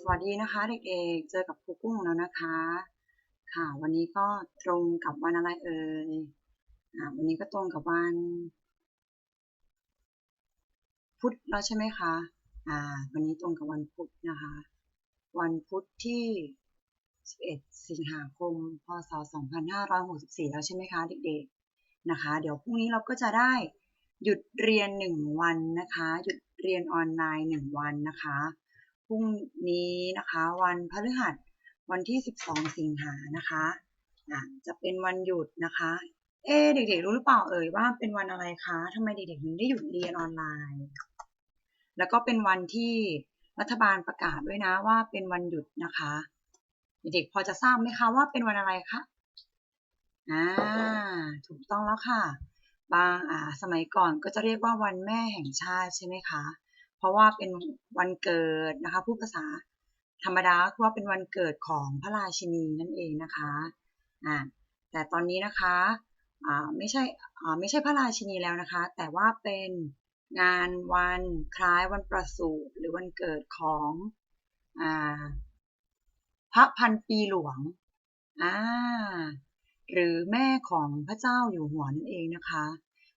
สวัสดีนะคะเด็กๆ เจอกับครูกุ้งแล้วนะคะ ค่ะ วันนี้ก็ตรงกับวันอะไรเอ่ยวันนี้ก็ตรงกับวัน พุธแล้วใช่ไหมคะ อ่า วันนี้ตรงกับวันพุธนะคะ วันพุธที่ 11 สิงหาคม พศ 2564 แล้วใช่ไหมคะเด็กๆ นะคะ เดี๋ยวพรุ่งนี้เราก็จะได้หยุดเรียน 1 วันนะคะ หยุดเรียนออนไลน์ 1 วันนะคะ พรุ่งนี้นะคะ วันพฤหัสวันที่ 12 สิงหานะคะะจะเป็นวันหยุดนะคะ เอ๊เด็กๆ รู้หรือเปล่าเอ่ยว่าเป็นวันอะไรคะทำไมเด็กๆถึงได้หยุดเรียนออนไลน์ แล้วก็เป็นวันที่รัฐบาลประกาศด้วยนะว่าเป็นวันหยุดนะคะ เด็กๆพอจะทราบไหมคะว่าเป็นวันอะไรคะอ่าถูกต้องแล้วค่ะ บางอ่าสมัยก่อนก็จะเรียกว่าวันแม่แห่งชาติใช่ไหมคะ เพราะว่าเป็นวันเกิดนะคะพูดภาษาธรรมดาคือว่าเป็นวันเกิดของพระราชินีนั่นเองนะคะอ่าแต่ตอนนี้นะคะอ่าไม่ใช่อ่าไม่ใช่พระราชินีแล้วนะคะ แต่ว่าเป็นงานวันคล้ายวันประสูติหรือวันเกิดของอ่าพระพันปีหลวงอ่าหรือแม่ของพระเจ้าอยู่หัวนั่นเองนะคะ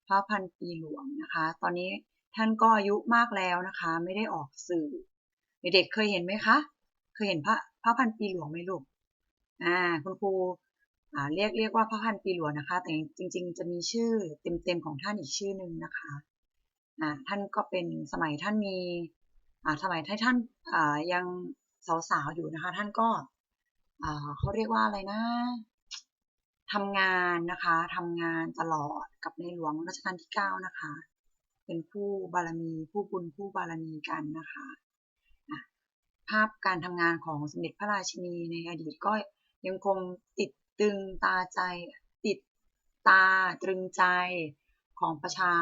พระพันปีหลวงนะคะ ตอนนี้ ท่านก็อายุมากแล้วนะคะ ไม่ได้ออกสื่อ เด็กๆเคยเห็นไหมคะ เคยเห็นพระพระพันปีหลวงไหมลูกอ่าคุณครูอ่าเรียกเรียกว่าพระพันปีหลวงนะคะ แต่จริง ๆ จะมีชื่อเต็มๆของท่านอีกชื่อหนึ่งนะคะอ่าท่านก็เป็นสมัยท่านมีอ่าสมัยที่ท่านอ่ายังสาวๆอยู่นะคะ ท่านก็อ่าเขาเรียกว่าอะไรนะทำงานนะคะทำงานตลอดกับในหลวงรัชกาลที่ 9 นะคะ เป็นผู้บารมี ผู้บุญผู้บารมีกันนะคะภาพการทำงานของสมเด็จพระราชินีในอดีตก็ยังคงติดตึงตาใจติดตาตรึงใจของประชา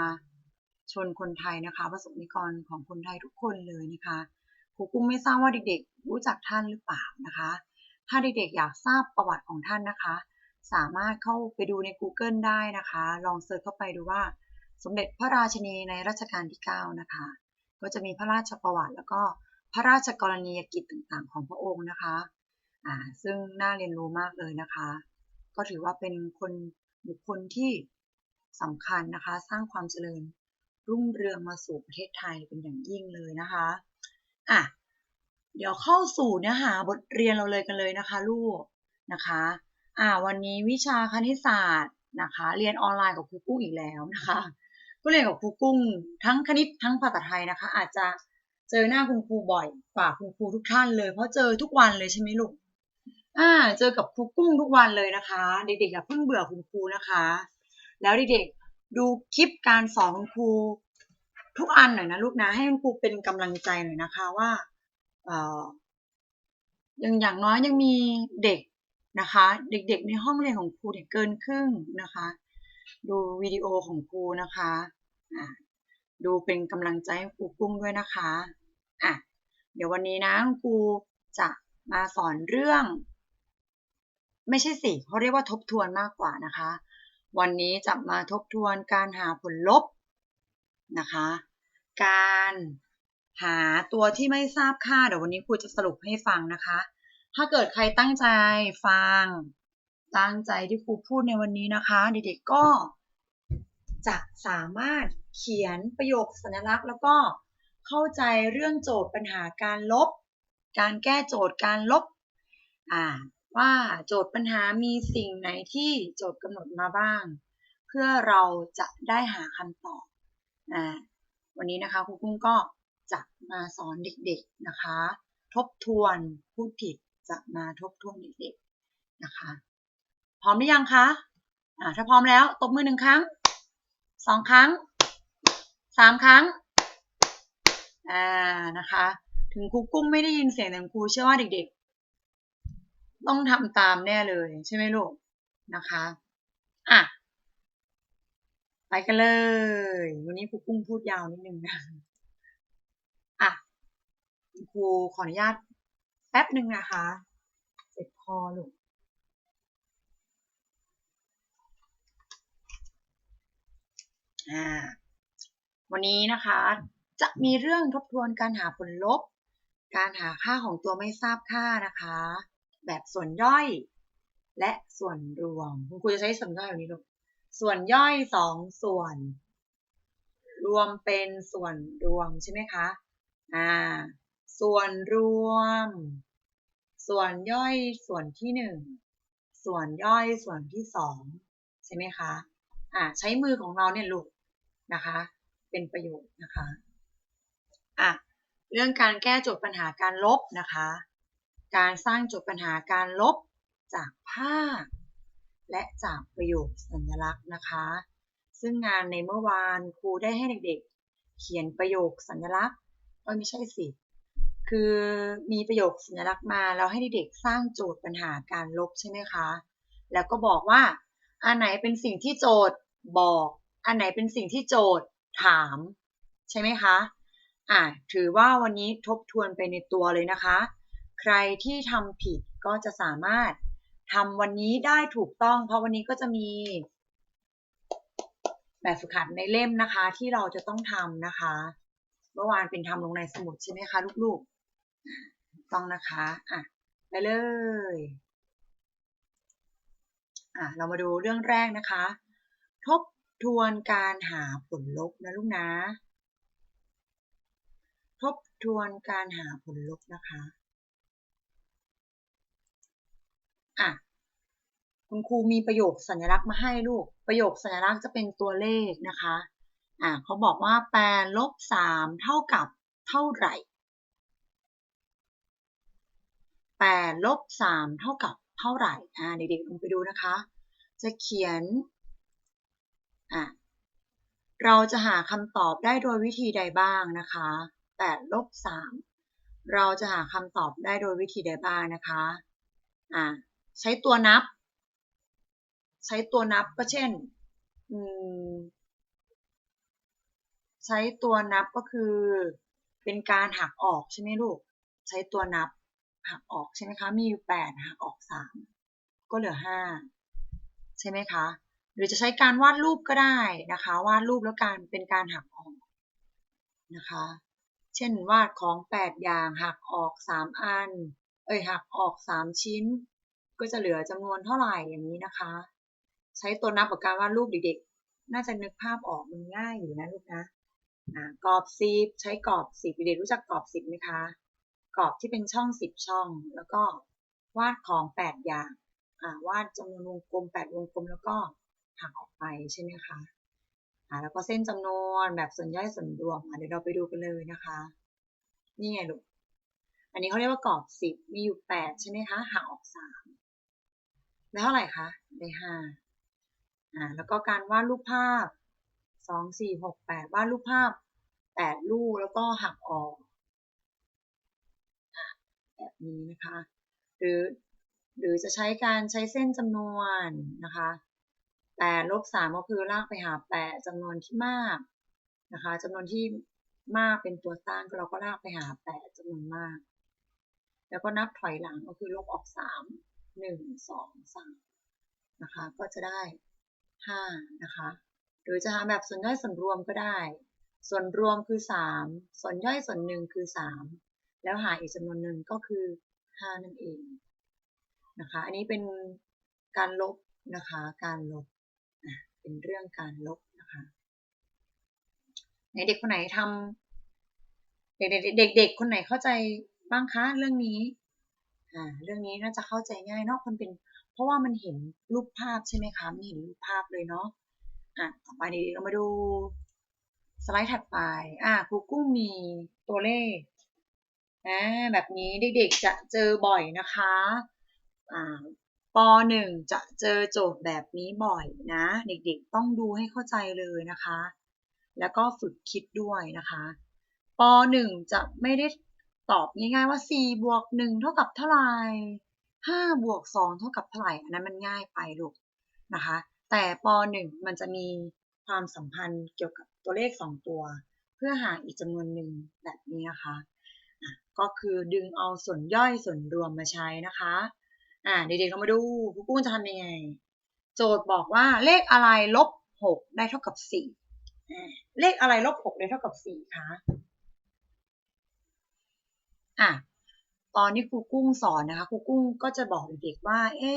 ชนคนไทยนะคะประสบนิกรของคนไทยทุกคนเลยนะคะครูกุ้งไม่ทราบว่าเด็กๆ รู้จักท่านหรือเปล่านะคะ ถ้าเด็กๆอยากทราบประวัติของท่านนะคะ สามารถเข้าไปดูใน Google ได้นะคะ ลองเซิร์ชเข้าไปดูว่า สมเด็จพระราชนีในรัชกาลที่ 9 นะคะ ก็จะมีพระราชประวัติแล้วก็พระราชกรณียกิจต่างๆ ของพระองค์นะคะอ่าซึ่งน่าเรียนรู้มากเลยนะคะ ก็ถือว่าเป็นคนบุคคลที่สำคัญนะคะ สร้างความเจริญรุ่งเรืองมาสู่ประเทศไทยเป็นอย่างยิ่งเลยนะคะอะเดี๋ยวเข้าสู่เนื้อหาบทเรียนเราเลยกันเลยนะคะ ลูกนะคะอ่าวันนี้วิชาคณิตศาสตร์นะคะ เรียนออนไลน์กับครูกุ้งอีกแล้วนะคะ ก็เรียนกับครูกุ้ง ทั้งคณิตทั้งภาษาไทยนะคะ อาจจะเจอหน้าคุณครูบ่อยกว่าคุณครูทุกท่านเลย เพราะเจอทุกวันเลยใช่ไหมลูกอ่าเจอกับครูกุ้งทุกวันเลยนะคะ เด็กๆอย่าเพิ่งเบื่อคุณครูนะคะ แล้วเด็กๆดูคลิปการสอนคุณครูทุกอันหน่อยนะลูกนะให้คุณครูเป็นกำลังใจหน่อยนะคะว่าเอ่อยังอย่างน้อยยังมีเด็กนะคะ เด็กๆในห้องเรียนของครูเนี่ยเกินครึ่งนะคะ ดูวิดีโอของครูนะคะอ่าดูเป็นกำลังใจให้ครูกุ้งด้วยนะคะอะเดี๋ยววันนี้นะครูจะมาสอนเรื่อง ไม่ใช่สิเขาเรียกว่าทบทวนมากกว่านะคะ วันนี้จะมาทบทวนการหาผลลบนะคะ การหาตัวที่ไม่ทราบค่าเดี๋ยววันนี้ครูจะสรุปให้ฟังนะคะ ถ้าเกิดใครตั้งใจฟัง ตั้งใจที่ครูพูดในวันนี้นะคะ เด็กๆก็จะสามารถเขียนประโยคสัญลักษณ์ แล้วก็เข้าใจเรื่องโจทย์ปัญหาการลบ การแก้โจทย์การลบว่าโจทย์ปัญหามีสิ่งไหนที่โจทย์กำหนดมาบ้าง เพื่อเราจะได้หาคำตอบอวันนี้นะคะครูกุ้งก็จะมาสอนเด็กๆนะคะ ทบทวนพูดผิดจะมาทบทวนเด็กๆนะคะ พร้อมหรือยังคะอ่าถ้าพร้อมแล้วตบมือหนึ่งครั้งสองครั้งสามครั้งอ่านะคะ ถึงครูกุ้งไม่ได้ยินเสียงแต่ครูเชื่อว่าเด็กๆ ต้องทำตามแน่เลยใช่ไหมลูกนะคะอะไปกันเลย วันนี้ครูกุ้งพูดยาวนิดนึงนะอะครูขออนุญาตแป๊บหนึ่งนะคะ เจ็บคอลูกอ่า วันนี้นะคะจะมีเรื่องทบทวนการหาผลลบ การหาค่าของตัวไม่ทราบค่านะคะ แบบส่วนย่อย และส่วนรวม คุณครูจะใช้ส่วนย่อยแบบนี้ลูกส่วนย่อยสองส่วน รวมเป็นส่วนรวมใช่ไหมคะอ่าส่วนรวม ส่วนย่อยส่วนที่หนึ่งส่วนย่อยส่วนที่สองใช่ไหมคะอ่าใช้มือของเราเนี่ยลูก นะคะ เป็นประโยชน์นะคะอะเรื่องการแก้โจทย์ปัญหาการลบนะคะ การสร้างโจทย์ปัญหาการลบจากภาพ และจากประโยคสัญลักษณ์นะคะ ซึ่งงานในเมื่อวานครูได้ให้เด็กๆ เขียนประโยคสัญลักษณ์ไม่ใช่สิ คือมีประโยคสัญลักษณ์มาแล้วให้เด็กๆสร้างโจทย์ปัญหาการลบใช่ไหมคะ แล้วก็บอกว่าอันไหนเป็นสิ่งที่โจทย์บอก อันไหนเป็นสิ่งที่โจทย์ถาม ใช่ไหมคะอ่าถือว่าวันนี้ทบทวนไปในตัวเลยนะคะ ใครที่ทำผิดก็จะสามารถทำวันนี้ได้ถูกต้อง เพราะวันนี้ก็จะมี แบบฝึกหัดในเล่มนะคะ ที่เราจะต้องทำนะคะ เมื่อวานเป็นทำลงในสมุดใช่ไหมคะลูกๆ ต้องนะคะอะไปเลยอะเรามาดูเรื่องแรกนะคะ ทบ ทวนการหาผลลบนะลูกนะ ทบทวนการหาผลลบนะคะอะคุณครูมีประโยคสัญลักษณ์มาให้ลูก ประโยคสัญลักษณ์จะเป็นตัวเลขนะคะ อะเขาบอกว่าแปดลบสามเท่ากับเท่าไหร่แปดลบสามเท่ากับเท่าไหร่ อ่าเด็กๆลองไปดูนะคะ จะเขียน อะเราจะหาคำตอบได้โดยวิธีใดบ้างนะคะแปดลบสามเราจะหาคำตอบได้โดยวิธีใดบ้างนะคะอ่าใช้ตัวนับ ใช้ตัวนับก็เช่นอืมใช้ตัวนับก็คือ เป็นการหักออกใช่ไหมลูก ใช้ตัวนับหักออกใช่ไหมคะ มีอยู่แปดหักออกสามก็เหลือห้าใช่ไหมคะ หรือจะใช้การวาดรูปก็ได้นะคะ วาดรูปแล้วการเป็นการหักออกนะคะ เช่นวาดของแปดอย่างหักออกสามอัน เอ้ยหักออกสามชิ้น ก็จะเหลือจำนวนเท่าไหร่อย่างนี้นะคะ ใช้ตัวนับกับการวาดรูปเด็กๆ น่าจะนึกภาพออกมันง่ายอยู่นะลูกนะกรอบสิบใช้กรอบสิบเด็กๆรู้จักกรอบสิบไหมคะ กรอบที่เป็นช่องสิบช่อง แล้วก็วาดของแปดอย่างวาดจำนวนวงกลมแปดวงกลมแล้วก็ หักออกไปใช่ไหมคะอ่าแล้วก็เส้นจำนวนแบบส่วนย่อยส่วนรวมเดี๋ยวเราไปดูกันเลยนะคะ นี่ไงลูก อันนี้เขาเรียกว่ากรอบสิบมีอยู่แปดใช่ไหมคะหักออกสามได้เท่าไหร่คะได้ห้าอ่าแล้วก็การวาดรูปภาพสองสี่หกแปดวาดรูปภาพแปดรูปแล้วก็หักออกแบบนี้นะคะ หรือหรือจะใช้การใช้เส้นจำนวนนะคะ แปดลบสามก็คือลากไปหาแปดจำนวนที่มากนะคะจำนวนที่มากเป็นตัวตั้งเราก็ลากไปหาแปดจำนวนมาก แล้วก็นับถอยหลังก็คือลบออกสามหนึ่งสองสามนะคะ ก็จะได้ห้านะคะ หรือจะหาแบบส่วนย่อยส่วนรวมก็ได้ ส่วนรวมคือสามส่วนย่อยส่วนหนึ่งคือสามแล้วหาอีกจำนวนหนึ่งก็คือห้านั่นเองนะคะ อันนี้เป็นการลบนะคะ การลบ เป็นเรื่องการลบนะคะในเด็กคนไหนทำเด็กๆเด็กๆคนไหนเข้าใจบ้างคะเรื่องนี้อ่าเรื่องนี้น่าจะเข้าใจง่ายเนาะมันเป็น เพราะว่ามันเห็นรูปภาพใช่ไหมคะมันเห็นรูปภาพเลยเนาะอะต่อไปเด็กเรามาดูสไลด์ถัดไป อ่าครูกุ้งมีตัวเลขนะแบบนี้เด็กๆจะเจอบ่อยนะคะ อ่า ป .1 จะเจอโจทย์แบบนี้บ่อยนะ เด็กๆต้องดูให้เข้าใจเลยนะคะ แล้วก็ฝึกคิดด้วยนะคะป .1 จะไม่ได้ตอบง่ายๆว่า 4 บวก 1 เท่ากับเท่าไหร่5บวก 2 เท่ากับเท่าไหร่ อันนั้นมันง่ายไปลูกนะคะ แต่ป .1 มันจะมีความสัมพันธ์เกี่ยวกับตัวเลข 2 ตัว เพื่อหาอีกจำนวนหนึ่งแบบนี้นะคะ ก็คือดึงเอาส่วนย่อยส่วนรวมมาใช้นะคะ อ่าเด็กๆเรามาดูครูกุ้งจะทำยังไง โจทย์บอกว่าเลขอะไรลบหกได้เท่ากับสี่เลขอะไรลบหกได้เท่ากับสี่คะอะตอนที่ครูกุ้งสอนนะคะครูกุ้งก็จะบอกเด็กๆว่า เอ๊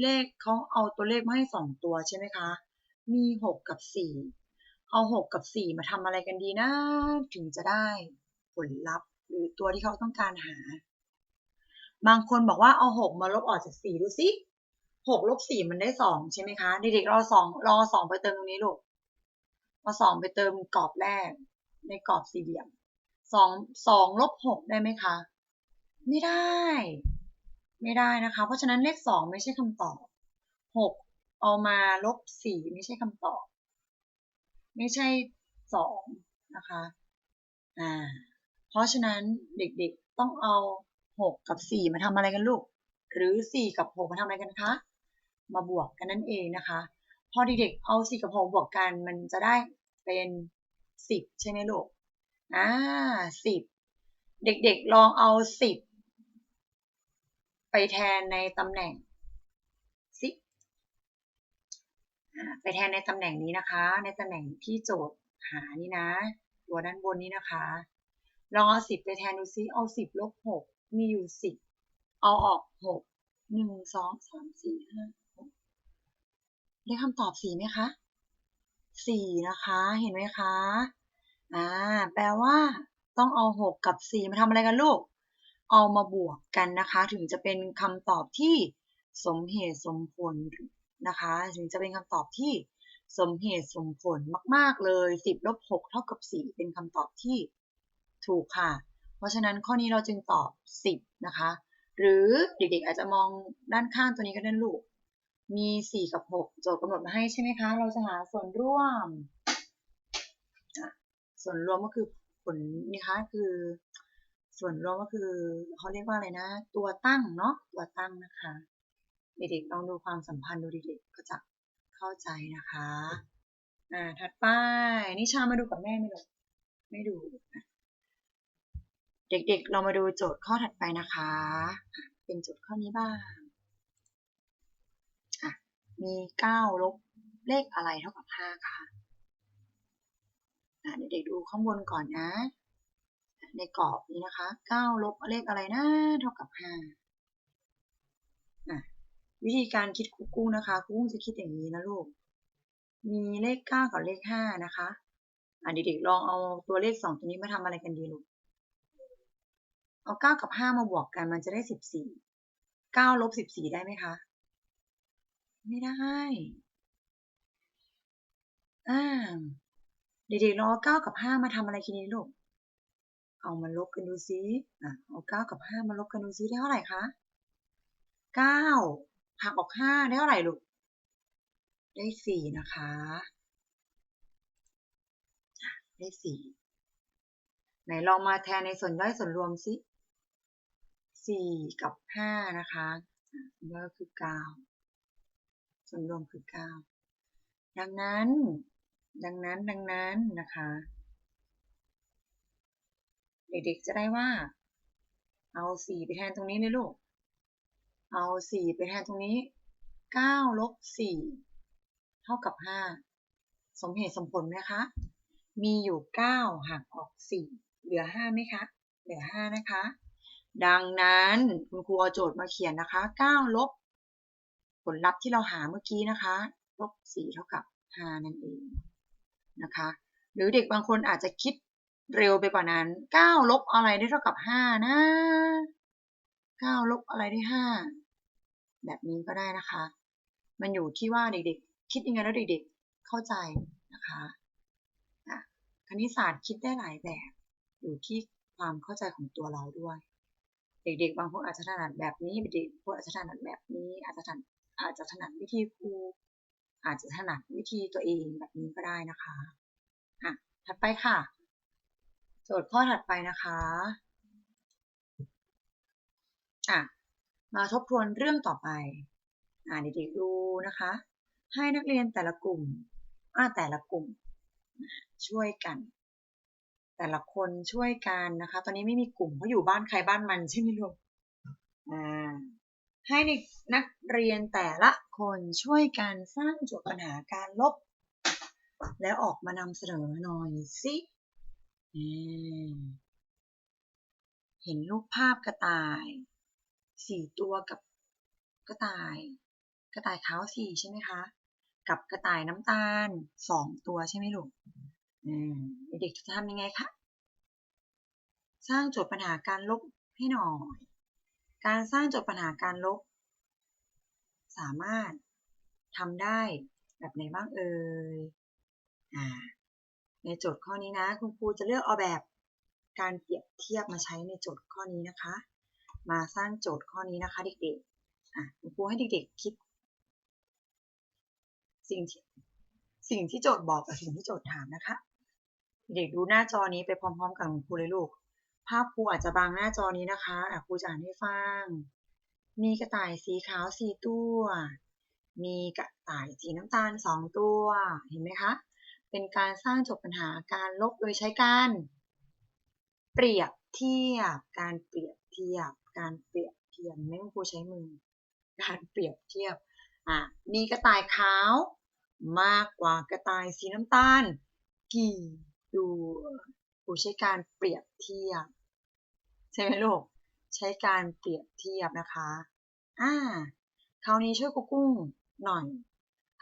เลขเขาเอาตัวเลขมาให้สองตัวใช่ไหมคะ มีหกกับสี่เอาหกกับสี่มาทำอะไรกันดีนะ ถึงจะได้ผลลัพธ์หรือตัวที่เขาต้องการหา บางคนบอกว่าเอาหกมาลบออกจากสี่ดูสิหกลบสี่มันได้สองใช่ไหมคะเด็กๆรอสองรอสองไปเติมตรงนี้ลูกเอาสองไปเติมกรอบแรก ในกรอบสี่เหลี่ยมสองสองลบหกได้ไหมคะ ไม่ได้ ไม่ได้นะคะ เพราะฉะนั้นเลขสองไม่ใช่คำตอบหกเอามาลบสี่ไม่ใช่คำตอบ ไม่ใช่สองนะคะอ่าเพราะฉะนั้นเด็กๆต้องเอา หกกับสี่มาทำอะไรกันลูก หรือสี่กับหกมาทำอะไรกันคะ มาบวกกันนั่นเองนะคะ พอเด็กๆเอาสี่กับหกบวกกันมันจะได้เป็นสิบใช่ไหมลูก อ่าสิบ เด็กๆลองเอาสิบไปแทนในตำแหน่งสิไปแทนในตำแหน่งนี้นะคะ ในตำแหน่งที่โจทย์หานี่นะ ตัวด้านบนนี้นะคะ ลองเอาสิบไปแทนดูซิ เอาสิบลบหก มีอยู่สิบเอาออกหกหนึ่งสองสามสี่ห้าหกได้คำตอบสี่ไหมคะสี่นะคะ เห็นไหมคะ อ่า แปลว่า ต้องเอาหกกับสี่มาทำอะไรกันลูก เอามาบวกกันนะคะ ถึงจะเป็นคำตอบที่สมเหตุสมผลนะคะ ถึงจะเป็นคำตอบที่สมเหตุสมผลมาก ๆ เลยสิบลบหกเท่ากับสี่เป็นคำตอบที่ถูกค่ะ ราะฉะนั้นข้อนี้เราจึงตอบสิบนะคะ หรือเด็กๆอาจจะมองด้านข้างตัวนี้ก็ได้ลูก มี 4 กับ 6 โจทย์กำหนดมาให้ใช่ไหมคะ เราจะหาส่วนร่วม ส่วนรวมก็คือผลนี่คะคือส่วนรวมก็คือเขาเรียกว่าอะไรนะ ตัวตั้งเนาะตัวตั้งนะคะ เด็กๆลองดูความสัมพันธ์ดูเด็กๆก็จะเข้าใจนะคะอ่าถัดไปนิชามาดูกับแม่ไหมลูกไม่ดูนะ เด็กๆ เรามาดูโจทย์ข้อถัดไปนะคะ เป็นโจทย์ข้อนี้บ้าง มี 9 ลบเลขอะไรเท่ากับ 5 ค่ะเด็กๆดูข้างบนก่อนนะ ในกรอบนี้นะคะ 9 ลบเลขอะไรนะ เท่ากับ 5 วิธีการคิดคุกกุ้งนะคะคุกกุ้งจะคิดอย่างนี้นะลูก มีเลข 9 กับเลข 5 นะคะ เด็กๆ ลองเอาตัวเลข 2 ตัวนี้มาทำอะไรกันดีลูก เอา9กับ5มาบวกกันมันจะได้14 9ลบ14ได้ไหมคะ ไม่ได้อ่าเด็กๆลองเอาเก้ากับห้ามาทำอะไรกินดีลูก เอามาลบกันดูซิอะเอาเก้ากับห้ามาลบกันดูซิได้เท่าไหร่คะเก้าหักออกห้าได้เท่าไหร่ลูก ได้สี่นะคะ ได้สี่ไหนลองมาแทนในส่วนย่อยส่วนรวมซิ สี่กับห้านะคะก็คือเก้าส่วนรวมคือ9ดังนั้น ดังนั้น ดังนั้นนะคะ เด็กๆจะได้ว่า เอา4ไปแทนตรงนี้เลยลูก เอา4ไปแทนตรงนี้9ลบ4เท่ากับ5สมเหตุสมผลไหมคะ มีอยู่9หักออก4เหลือ5ไหมคะ เหลือ5นะคะ ดังนั้นคุณครูเอาโจทย์มาเขียนนะคะ9ลบผลลัพธ์ที่เราหาเมื่อกี้นะคะลบ4เท่ากับ5นั่นเองนะคะ หรือเด็กบางคนอาจจะคิดเร็วไปกว่านั้น 9 ลบอะไรได้เท่ากับ5นะ9ลบอะไรได้ 5 แบบนี้ก็ได้นะคะ มันอยู่ที่ว่าเด็กๆ คิดยังไงแล้วเด็กๆ เข้าใจนะคะคณิตศาสตร์คิดได้หลายแบบ อยู่ที่ความเข้าใจของตัวเราด้วย เด็กๆ บางคนอาจจะถนัดแบบนี้เด็กๆบางคนอาจจะถนัดแบบนี้ อาจจะถนัดอาจจะถนัดวิธีครูอาจจะถนัดวิธีตัวเองแบบนี้ก็ได้นะคะอะถัดไปค่ะ โจทย์ข้อถัดไปนะคะอะมาทบทวนเรื่องต่อไปอ่าเด็กๆดูนะคะ ให้นักเรียนแต่ละกลุ่มอ่าแต่ละกลุ่ม ช่วยกัน แต่ละคนช่วยกันนะคะ ตอนนี้ไม่มีกลุ่มเพราะอยู่บ้านใครบ้านมันใช่ไหมลูกอ่าให้นักเรียนแต่ละคนช่วยกันสร้างโจทย์ปัญหาการลบ แล้วออกมานำเสนอหน่อยสิเห็นรูปภาพกระต่ายสี่ตัวกับกระต่าย กระต่ายขาวสี่ใช่ไหมคะ กับกระต่ายน้ำตาลสองตัวใช่ไหมลูก เด็กจะทำยังไงคะ สร้างโจทย์ปัญหาการลบให้หน่อย การสร้างโจทย์ปัญหาการลบ สามารถทำได้แบบไหนบ้างเอ่ยอ่าในโจทย์ข้อนี้นะ คุณครูจะเลือกเอาแบบการเปรียบเทียบมาใช้ในโจทย์ข้อนี้นะคะ มาสร้างโจทย์ข้อนี้นะคะ เด็กๆอะคุณครูให้เด็กๆคิด สิ่งที่สิ่งที่โจทย์บอกกับสิ่งที่โจทย์ถามนะคะ เด็กดูหน้าจอนี้ไปพร้อมๆกับครูเลยลูก ภาพครูอาจจะบังหน้าจอนี้นะคะอะครูจะอ่านให้ฟัง มีกระต่ายสีขาวสี่ตัว มีกระต่ายสีน้ำตาลสองตัว เห็นไหมคะ เป็นการสร้างโจทย์ปัญหาการลบโดยใช้การ เปรียบเทียบ การเปรียบเทียบ การเปรียบเทียบไม่ต้องครูใช้มือ การเปรียบเทียบ อะ มีกระต่ายขาว มากกว่ากระต่ายสีน้ำตาล กี่ ตัวครูใช้การเปรียบเทียบ ใช่ไหมลูก ใช้การเปรียบเทียบนะคะ อ่า คราวนี้ช่วยกูกุ้งหน่อย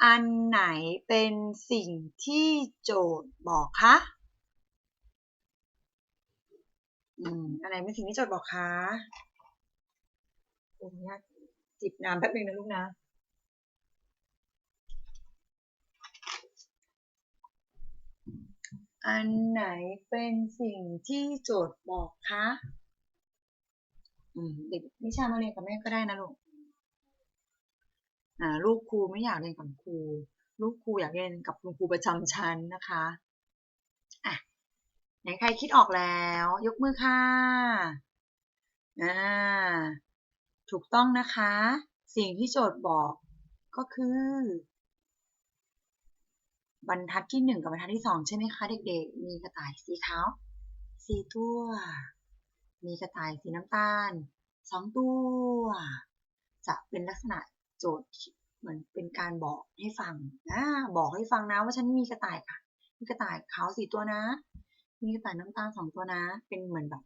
อันไหนเป็นสิ่งที่โจทย์บอกคะอืมอันไหนเป็นสิ่งที่โจทย์บอกคะโอ้ยากจิบน้ำแป๊บนึงนะลูกนะ อันไหนเป็นสิ่งที่โจทย์บอกคะอืมเด็กนิชามาเรียนกับแม่ก็ได้นะลูกอ่าลูกครูไม่อยากเรียนกับครู ลูกครูอยากเรียนกับคุณครูประจำชั้นนะคะอะไหนใครคิดออกแล้ว ยกมือค่ะอ่าถูกต้องนะคะ สิ่งที่โจทย์บอกก็คือ บรรทัดที่หนึ่งกับบรรทัดที่สองใช่ไหมคะเด็กๆ มีกระต่ายสีขาวสี่ตัว มีกระต่ายสีน้ำตาลสองตัว จะเป็นลักษณะโจทย์เหมือนเป็นการบอกให้ฟังนะบอกให้ฟังนะว่าฉันมีกระต่ายค่ะ มีกระต่ายขาวสี่ตัวนะ มีกระต่ายน้ำตาลสองตัวนะ เป็นเหมือนแบบ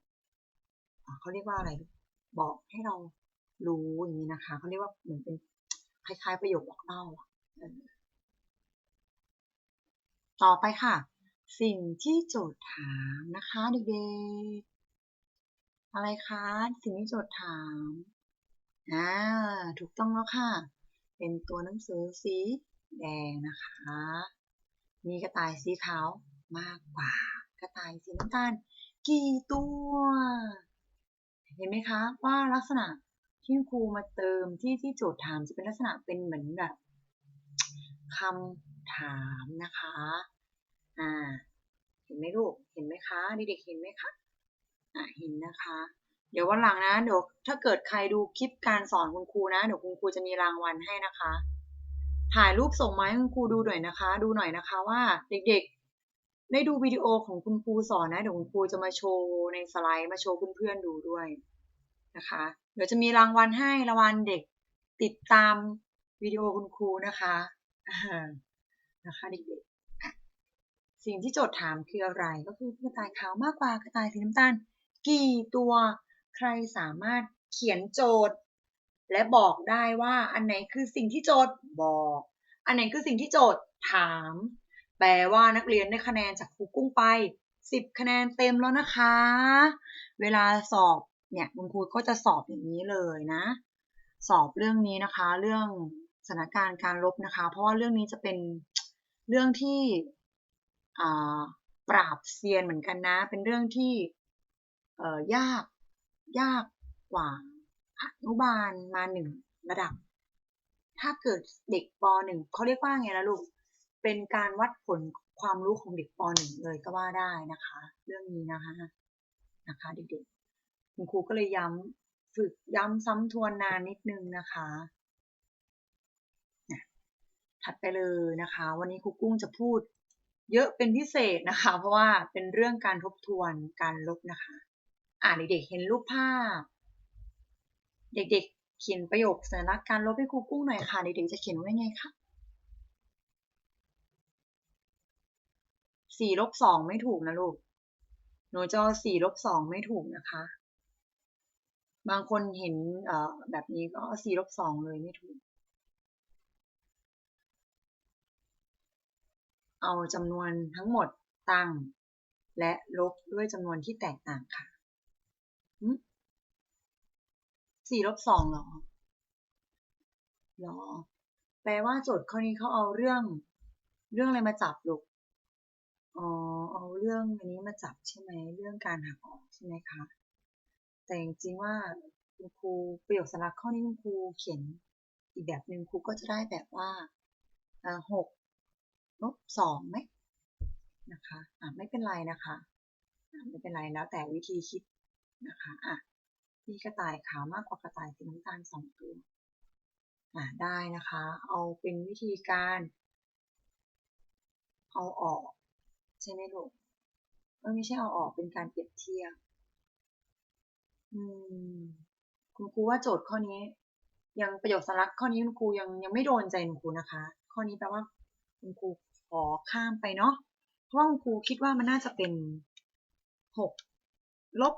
เขาเรียกว่าอะไร บอกให้เรารู้อย่างนี้นะคะเขาเรียกว่าเหมือนเป็นคล้ายๆประโยคบอกเล่าอะ ต่อไปค่ะ สิ่งที่โจทย์ถามนะคะเด็กๆ อะไรคะ สิ่งที่โจทย์ถาม อ่า ถูกต้องแล้วค่ะ เป็นตัวหนังสือสีแดงนะคะ มีกระต่ายสีขาวมากกว่า กระต่ายสีน้ำตาลกี่ตัว เห็นไหมคะว่าลักษณะที่ครูมาเติมที่ที่โจทย์ถามจะเป็นลักษณะเป็นเหมือนแบบคำ ถามนะคะ อ่า เห็นไหมลูก เห็นไหมคะ เด็กๆเห็นไหมคะ อ่าเห็นนะคะ เดี๋ยววันหลังนะ เดี๋ยวถ้าเกิดใครดูคลิปการสอนคุณครูนะ เดี๋ยวคุณครูจะมีรางวัลให้นะคะ ถ่ายรูปส่งมาให้คุณครูดูหน่อยนะคะ ดูหน่อยนะคะว่า เด็กๆ ได้ดูวิดีโอของคุณครูสอนนะ เดี๋ยวคุณครูจะมาโชว์ในสไลด์มาโชว์เพื่อนๆดูด้วยนะคะ เดี๋ยวจะมีรางวัลให้รางวัลเด็กติดตามวิดีโอคุณครูนะคะ นะคะเด็กๆ สิ่งที่โจทย์ถามคืออะไร ก็คือกระต่ายขาวมากกว่ากระต่ายสีน้ำตาล กี่ตัว ใครสามารถเขียนโจทย์ และบอกได้ว่าอันไหนคือสิ่งที่โจทย์บอก อันไหนคือสิ่งที่โจทย์ถาม แปลว่านักเรียนได้คะแนนจากครูกุ้งไป 10 คะแนนเต็มแล้วนะคะ เวลาสอบเนี่ยคุณครูก็จะสอบอย่างนี้เลยนะ สอบเรื่องนี้นะคะ เรื่องสถานการณ์การลบนะคะ เพราะว่าเรื่องนี้จะเป็น เรื่องที่ปราบเซียนเหมือนกันนะ เป็นเรื่องที่ยากยากกว่าอนุบาลมาหนึ่งระดับ ถ้าเกิดเด็กปหนึ่งเขาเรียกว่าไงล่ะลูก เป็นการวัดผลความรู้ของเด็กปหนึ่งเลยก็ว่าได้นะคะ เรื่องนี้นะคะนะคะเด็กๆคุณครูก็เลยย้ำฝึกย้ำซ้ำทวนนานนิดนึงนะคะ ถัดไปเลยนะคะ วันนี้ครูกุ้งจะพูดเยอะเป็นพิเศษนะคะ เพราะว่าเป็นเรื่องการทบทวนการลบนะคะ อ่านเด็กๆเห็นรูปภาพ เด็กๆเขียนประโยคสัญลักษณ์การลบให้ครูกุ้งหน่อยค่ะเด็กๆจะเขียนว่าไงคะสี่ลบสองไม่ถูกนะลูกหนูจะสี่ลบสองไม่ถูกนะคะ บางคนเห็นแบบนี้ก็สี่ลบสองเลยไม่ถูก เอาจำนวนทั้งหมดตั้ง และลบด้วยจำนวนที่แตกต่างค่ะสี่ลบสองหรอหรอ แปลว่าโจทย์ข้อนี้เขาเอาเรื่อง เรื่องอะไรมาจับลูก อ๋อ เอาเรื่องอันนี้มาจับใช่ไหม เรื่องการหักออกใช่ไหมคะ แต่จริงๆว่าคุณครูประโยคสัญลักษณ์ข้อนี้คุณครูเขียนอีกแบบหนึ่งครูก็จะได้แบบว่าหก ลบสองไหมนะคะอะไม่เป็นไรนะคะะไม่เป็นไรแล้วแต่วิธีคิดนะคะอะมีกระต่ายขาวมากกว่ากระต่ายสีน้ำตาลสองตัวอะได้นะคะ เอาเป็นวิธีการ เอาออก ใช่ไหมลูกไม่ใช่เอาออกเป็นการเปรียบเทียบอืมคุณครูว่าโจทย์ข้อนี้ ยังประโยคสลักข้อนี้คุณครูยังยังไม่โดนใจคุณครูนะคะ ข้อนี้แปลว่าคุณครู ขอข้ามไปเนาะเพราะว่าคุณครูคิดว่ามันน่าจะเป็นหกลบ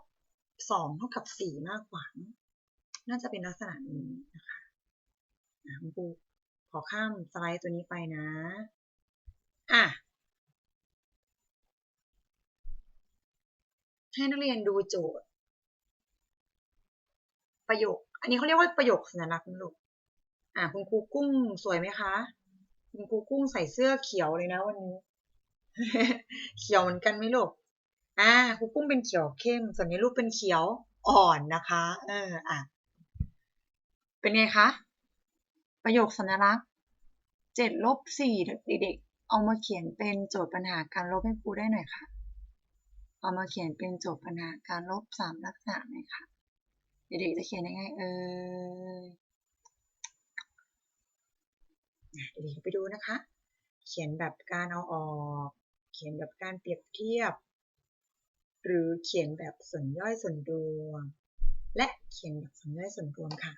สองเท่ากับสี่มากกว่า น่าจะเป็นลักษณะนี้นะคะคุณครูขอข้ามสไลด์ตัวนี้ไปนะ อะ ให้นักเรียนดูโจทย์ ประโยค อันนี้เขาเรียกว่าประโยคสัญลักษณ์นะลูกอะคุณครูกุ้งสวยไหมคะ คุณครูกุ้งใส่เสื้อเขียวเลยนะวันนี้ เขียวเหมือนกันไหมลูกอ่าครูกุ้งเป็นเขียวเข้ม ส่วนนี้ลูกเป็นเขียวอ่อนนะคะ เอออะเป็นไงคะ ประโยคสัญลักษณ์เจ็ดลบสี่เด็กๆเอามาเขียนเป็นโจทย์ปัญหาการลบให้ครูได้หน่อยค่ะ เอามาเขียนเป็นโจทย์ปัญหาการลบสามลักษณะหน่อยค่ะ เด็กๆจะเขียนยังไงเอ่ย เด็กๆไปดูนะคะ เขียนแบบการเอาออก เขียนแบบการเปรียบเทียบ หรือเขียนแบบส่วนย่อยส่วนรวม และเขียนแบบส่วนย่อยส่วนรวมค่ะ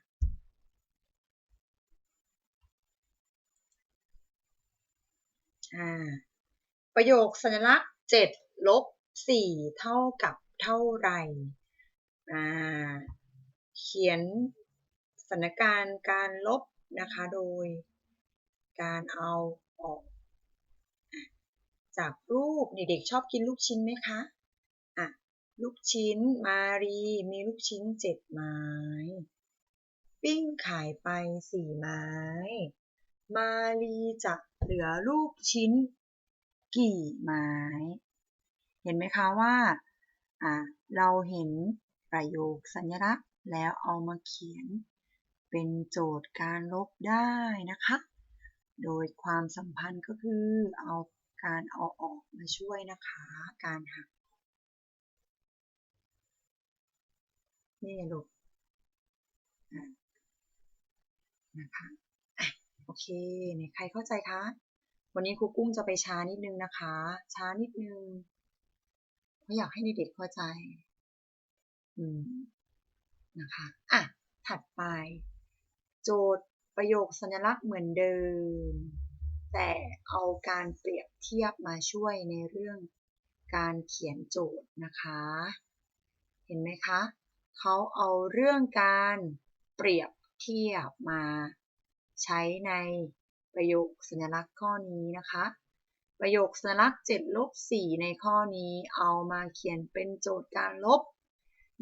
ประโยคสัญลักษณ์7ลบ4เท่ากับเท่าไรเขียนสถานการณ์การลบนะคะ โดย การเอาออก จากรูปเด็กๆชอบกินลูกชิ้นไหมคะอะลูกชิ้นมารีมีลูกชิ้นเจ็ดไม้ ปิ้งขายไปสี่ไม้ มารีจะเหลือลูกชิ้นกี่ไม้ เห็นไหมคะว่าอ่าเราเห็นประโยคสัญลักษณ์แล้วเอามาเขียนเป็นโจทย์การลบได้นะคะ โดยความสัมพันธ์ก็คือเอาการเอาออกมาช่วยนะคะ การหัก นี่ลูกนะคะโอเคเนี่ยใครเข้าใจคะ วันนี้ครูกุ้งจะไปช้านิดนึงนะคะ ช้านิดนึงเพราะอยากให้เด็กๆเข้าใจ อืมนะคะ อะ ถัดไป โจทย์ ประโยคสัญลักษณ์เหมือนเดิม แต่เอาการเปรียบเทียบมาช่วยในเรื่องการเขียนโจทย์นะคะ เห็นไหมคะเขาเอาเรื่องการเปรียบเทียบมา ใช้ในประโยคสัญลักษณ์ข้อนี้นะคะ ประโยคสัญลักษณ์7ลบ4ในข้อนี้เอามาเขียนเป็นโจทย์การลบ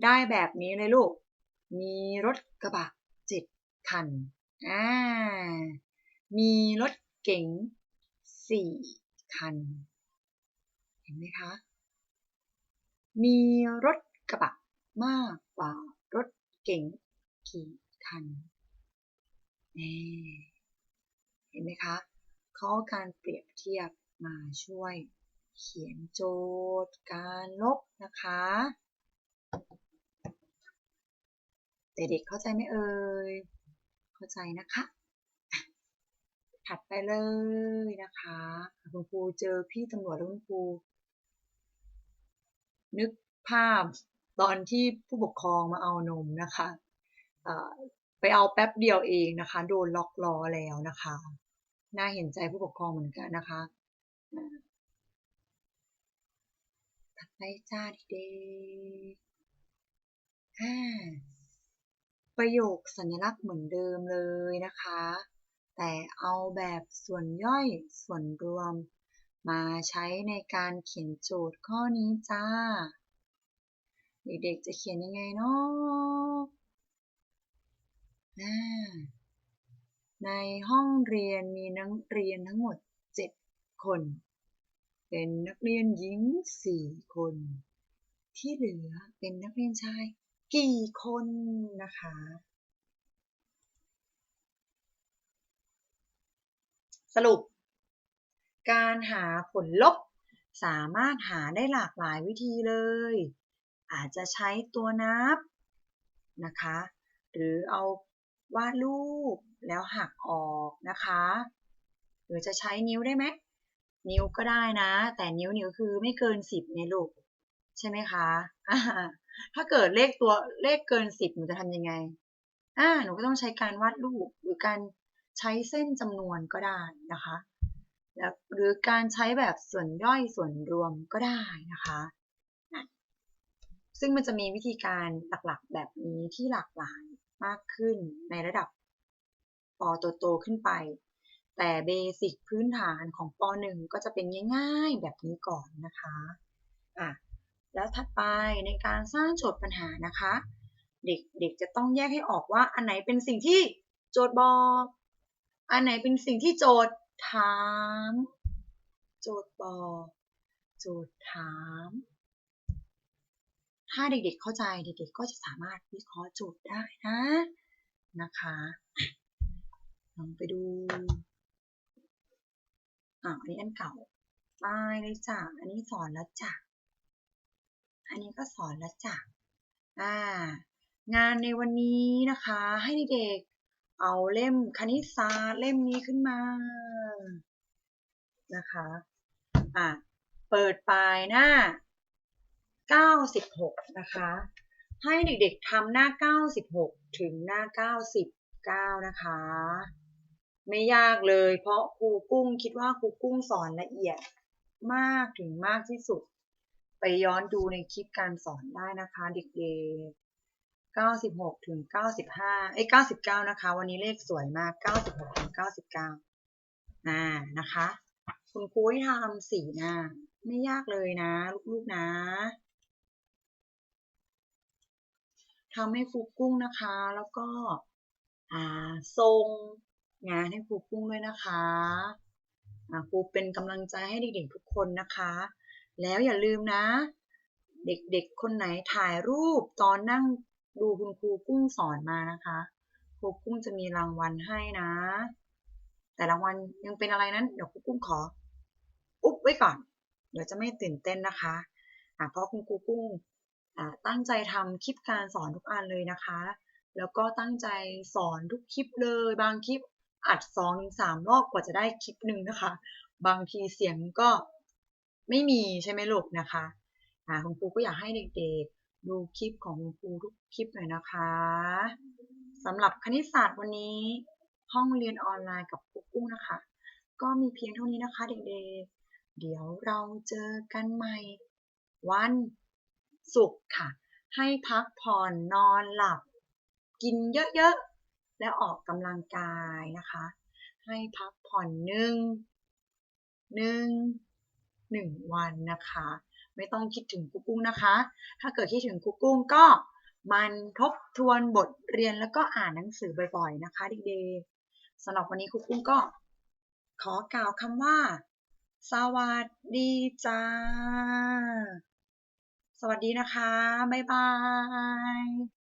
ได้แบบนี้เลยลูก มีรถกระบะ7คัน อ่า มีรถเก๋ง4คัน เห็นไหมคะ มีรถกระบะมากกว่ารถเก๋งกี่คันเห็นไหมคะเขาการเปรียบเทียบมาช่วย เขียนโจทย์การลบนะคะเด็กๆเข้าใจไหมเอ่ย เข้าใจนะคะ ถัดไปเลยนะคะคุณครูเจอพี่ตำรวจแล้วคุณครูนึกภาพตอนที่ผู้ปกครองมาเอานมนะคะไปเอาแป๊บเดียวเองนะคะ โดนล็อกล้อแล้วนะคะ น่าเห็นใจผู้ปกครองเหมือนกันนะคะถัดไปจ้าเด็กๆ ประโยคสัญลักษณ์เหมือนเดิมเลยนะคะ แต่เอาแบบส่วนย่อยส่วนรวม มาใช้ในการเขียนโจทย์ข้อนี้จ้า เด็กๆจะเขียนยังไงเนาะอ่าในห้องเรียนมีนักเรียนทั้งหมด 7 คน เป็นนักเรียนหญิง 4 คน ที่เหลือเป็นนักเรียนชาย กี่คนนะคะ สรุป การหาผลลบสามารถหาได้หลากหลายวิธีเลย อาจจะใช้ตัวนับนะคะ หรือเอาวาดรูปแล้วหักออกนะคะ หรือจะใช้นิ้วได้ไหม นิ้วก็ได้นะ แต่นิ้วนิ้วคือไม่เกินสิบในลูก ใช่ไหมคะ ถ้าเกิดเลขตัวเลขเกินสิบหนูจะทำยังไง อ่า หนูก็ต้องใช้การวาดรูปหรือการใช้เส้นจำนวนก็ได้นะคะแล้วหรือการใช้แบบส่วนย่อยส่วนรวมก็ได้นะคะ ซึ่งมันจะมีวิธีการหลักๆแบบนี้ที่หลากหลายมากขึ้นในระดับปโตๆขึ้นไป แต่เบสิกพื้นฐานของป .1 ก็จะเป็นง่ายๆแบบนี้ก่อนนะคะ อะ แล้วถัดไปในการสร้างโจทย์ปัญหานะคะ เด็กๆจะต้องแยกให้ออกว่าอันไหนเป็นสิ่งที่โจทย์บอก อันไหนเป็นสิ่งที่โจทย์ถาม โจทย์บอก โจทย์ถาม ถ้าเด็กๆเข้าใจเด็กๆก็จะสามารถวิเคราะห์โจทย์ได้นะนะคะลองไปดูอ่าอันนี้อันเก่าไปเลยจ้ะอันนี้สอนแล้วจ้ะ อันนี้ก็สอนแล้วจ้ะอ่างานในวันนี้นะคะ ให้เด็กเอาเล่มคณิตศาสตร์เล่มนี้ขึ้นมานะคะอะเปิดปลายหน้า 96 นะคะ ให้เด็กๆทำหน้า 96 ถึงหน้า 99 นะคะ ไม่ยากเลย เพราะครูกุ้งคิดว่าครูกุ้งสอนละเอียดมากถึงมากที่สุด ไปย้อนดูในคลิปการสอนได้นะคะเด็กๆ96ถึง95เอ้ย99 นะคะ วันนี้เลขสวยมาก96ถึง99อ่านะคะ คุณครูให้ทำสีหน้าไม่ยากเลยนะ ลูกๆนะทำให้ครูกุ้งนะคะ แล้วก็อ่าทรงงานให้ครูกุ้งด้วยนะคะอ่าครูเป็นกำลังใจให้เด็กๆทุกคนนะคะ แล้วอย่าลืมนะ เด็กๆ คนไหนถ่ายรูปตอนนั่งดูคุณครูกุ้งสอนมานะคะ ครูกุ้งจะมีรางวัลให้นะ แต่รางวัลยังเป็นอะไรนั้น เดี๋ยวครูกุ้งขอ อุ๊บไว้ก่อน เดี๋ยวจะไม่ตื่นเต้นนะคะเพราะคุณครูกุ้งตั้งใจทำคลิปการสอนทุกอันเลยนะคะ แล้วก็ตั้งใจสอนทุกคลิปเลย บางคลิปอัดสองถึงสามรอบกว่าจะได้คลิปหนึ่งนะคะ บางทีเสียงก็ ไม่มีใช่ไหมลูกนะคะอ่าคุณครูก็อยากให้เด็กๆ ดูคลิปของคุณครูทุกคลิปหน่อยนะคะสำหรับคณิตศาสตร์วันนี้ ห้องเรียนออนไลน์กับครูกุ้งนะคะ ก็มีเพียงเท่านี้นะคะเด็กๆ เดี๋ยวเราเจอกันใหม่ วันศุกร์ค่ะ ให้พักผ่อนนอนหลับ กินเยอะๆ แล้วออกกำลังกายนะคะ ให้พักผ่อนหนึ่งหนึ่ง หนึ่งวันนะคะ ไม่ต้องคิดถึงคุกุ้งนะคะ ถ้าเกิดคิดถึงคุกุ้งก็มันทบทวนบทเรียนแล้วก็อ่านหนังสือบ่อยๆนะคะเด็กๆสำหรับวันนี้คุกุ้งก็ขอกล่าวคำว่า สวัสดีจ้า สวัสดีนะคะ บ๊ายบาย